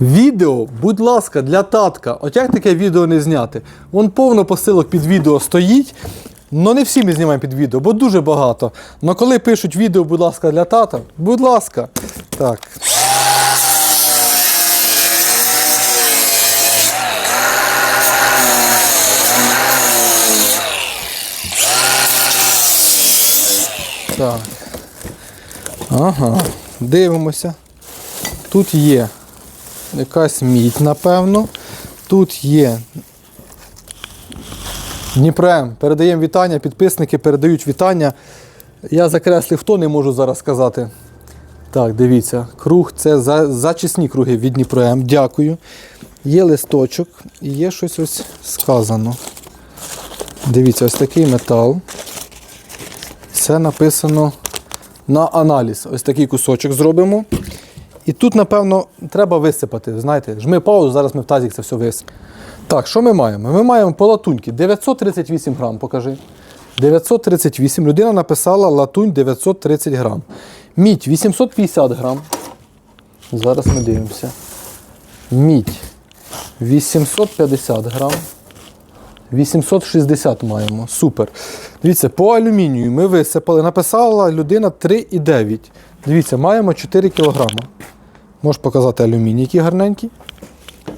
Відео, будь ласка, для татка. От як таке відео не зняти? Вон повно посилок під відео стоїть. Ну не всі ми знімаємо під відео, бо дуже багато. Но коли пишуть відео, будь ласка, для тата, будь ласка. Так. Так. Ага. Дивимося. Тут є якась мідь, напевно. Тут є Дніпрем. Передаємо вітання, підписники передають вітання. Я закреслив, хто не можу зараз сказати. Так, дивіться, круг це за, зачисні круги від Дніпрем. Дякую. Є листочок і є щось ось сказано. Дивіться, ось такий метал. Це написано на аналіз. Ось такий кусочок зробимо. І тут, напевно, треба висипати. Знаєте, жми паузу, зараз ми в тазик це все висипемо. Так, що ми маємо? Ми маємо по латуньки 938 грам, покажи. 938. Людина написала латунь 930 грам. Мідь 850 грам. Зараз ми дивимося. Мідь 850 грам. 860 маємо. Супер. Дивіться, по алюмінію ми висипали. Написала людина 3,9. Дивіться, маємо 4 кілограма. Можеш показати алюміній, який гарненький.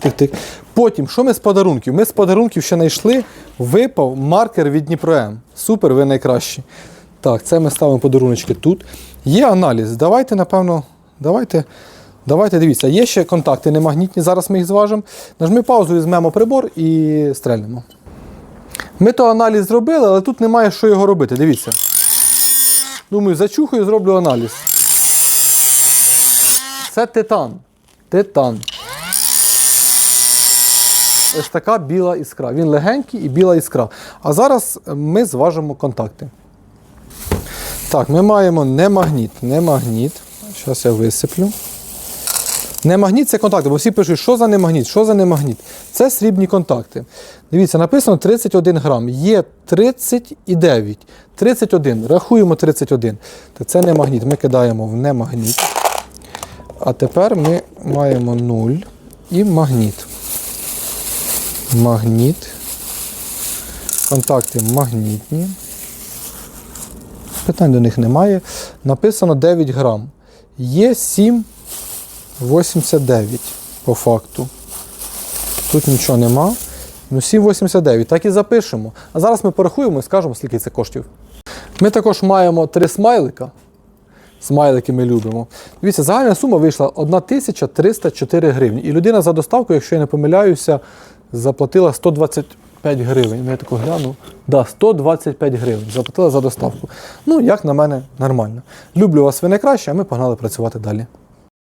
Тик-тик. Потім, що ми з подарунків? Ми з подарунків ще знайшли, випав маркер від Дніпром. Супер, ви найкращі. Так, це ми ставимо подаруночки тут. Є аналіз. Давайте, напевно, давайте. Давайте дивіться, є ще контакти немагнітні, зараз ми їх зважимо. Нажми паузу, візьмемо прибор і стрельнемо. Ми то аналіз зробили, але тут немає що його робити. Дивіться. Думаю, зачухаю, зроблю аналіз. Це титан. Титан. Ось така біла іскра. Він легенький і біла іскра. А зараз ми зважимо контакти. Так, ми маємо не магніт, не магніт. Зараз я висиплю. Немагніт це контакти, бо всі пишуть, що за немагніт, що за немагніт. Це срібні контакти. Дивіться, написано 31 грам. Є 39. 31. Рахуємо 31. То це немагніт. Ми кидаємо в немагніт. А тепер ми маємо 0 і магніт. Магніт. Контакти магнітні. Питань до них немає. Написано 9 грам. Є 7,89 по факту. Тут нічого нема. Ну 7,89. Так і запишемо. А зараз ми порахуємо і скажемо, скільки це коштів. Ми також маємо три смайлика. Смайлики ми любимо. Дивіться, загальна сума вийшла 1304 гривні. І людина за доставку, якщо я не помиляюся, заплатила 125 гривень. Я таку гляну. Да, 125 гривень. Заплатила за доставку. Ну, як на мене, нормально. Люблю вас ви найкраще, а ми погнали працювати далі.